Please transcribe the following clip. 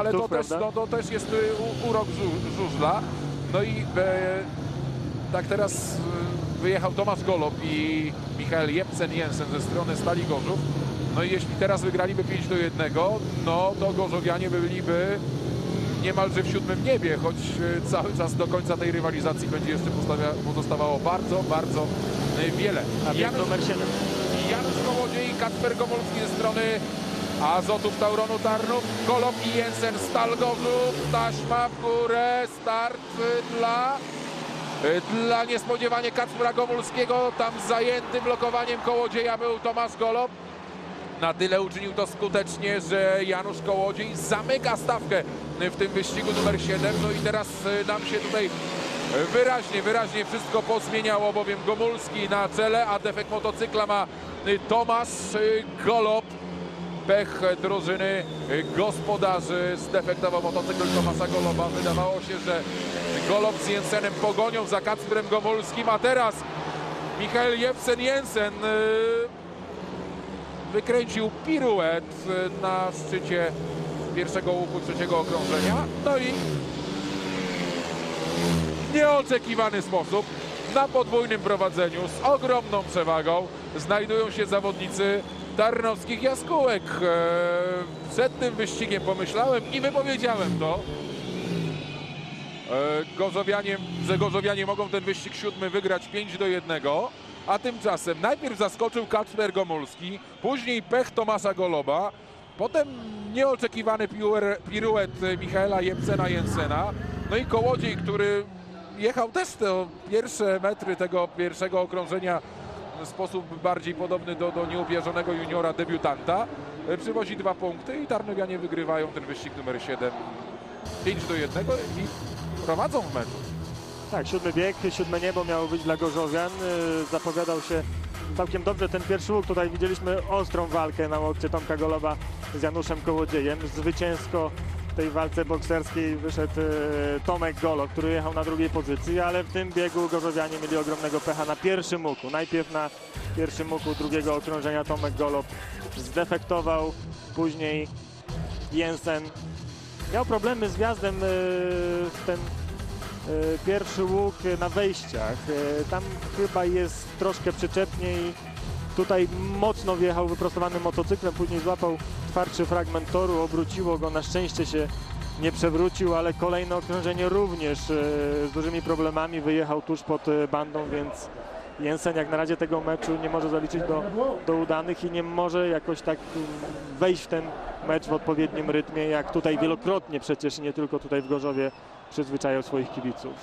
ale to też, no, to też jest y, urok żu- żużla. No i e, tak teraz e, wyjechał Tomasz Golob i Michael Jepsen-Jensen ze strony Stali Gorzów. No i jeśli teraz wygraliby 5 do 1, no to Gorzowianie byliby niemalże w siódmym niebie, choć e, cały czas do końca tej rywalizacji będzie jeszcze pozostawało bardzo, bardzo wiele. A Janusz, numer 7. Janusz Kołodziej i Kacper Gomolski ze strony Azotów Tauronu Tarnów, Golob i Jensen Stal Gorzów, taśma w górę, start y, dla y, dla niespodziewanie Kacpra Gomulskiego, tam zajęty blokowaniem Kołodzieja był Tomasz Golob. Na tyle uczynił to skutecznie, że Janusz Kołodziej zamyka stawkę w tym wyścigu numer 7. No i teraz y, nam się tutaj y, wyraźnie, wyraźnie wszystko pozmieniało, bowiem Gomulski na czele, a defekt motocykla ma y, Tomasz y, Golob. Pech drużyny y, gospodarzy zdefektował motocykl Tomasza Goloba. Wydawało się, że Golob z Jensenem pogonią za Kacprem Gomulskim, a teraz Michael Jepsen-Jensen y, wykręcił piruet y, na szczycie pierwszego łuku trzeciego okrążenia. No i w nieoczekiwany sposób na podwójnym prowadzeniu z ogromną przewagą znajdują się zawodnicy tarnowskich jaskółek. E, Przed tym wyścigiem pomyślałem i wypowiedziałem to, e, Gorzowianie, że Gorzowianie mogą ten wyścig siódmy wygrać 5 do 1, a tymczasem najpierw zaskoczył Kacper Gomulski, później pech Tomasza Goloba, potem nieoczekiwany piruet Michaela Jepsena Jensena, no i Kołodziej, który jechał też te pierwsze metry tego pierwszego okrążenia sposób bardziej podobny do, do nieubierzonego juniora debiutanta, e, przywozi dwa punkty i Tarnowianie wygrywają ten wyścig numer 7 5 do 1 i prowadzą w meczu. Tak, siódmy bieg, siódme niebo miało być dla Gorzowian. Yy, Zapowiadał się całkiem dobrze ten pierwszy łuk. Tutaj widzieliśmy ostrą walkę na łokcie Tomka Goloba z Januszem Kołodziejem. Zwycięsko w tej walce bokserskiej wyszedł yy, Tomek Golo, który jechał na drugiej pozycji, ale w tym biegu Gorzowianie mieli ogromnego pecha na pierwszym łuku. Najpierw na pierwszym łuku drugiego okrążenia Tomek Golob zdefektował, później Jensen miał problemy z wjazdem yy, w ten E, pierwszy łuk na wejściach. E, Tam chyba jest troszkę przyczepniej. Tutaj mocno wjechał wyprostowanym motocyklem, później złapał twardszy fragment toru, obróciło go, na szczęście się nie przewrócił, ale kolejne okrążenie również e, z dużymi problemami wyjechał tuż pod e, bandą, więc Jensen jak na razie tego meczu nie może zaliczyć do, do udanych i nie może jakoś tak wejść w ten mecz w odpowiednim rytmie, jak tutaj wielokrotnie przecież nie tylko tutaj w Gorzowie przyzwyczajał swoich kibiców.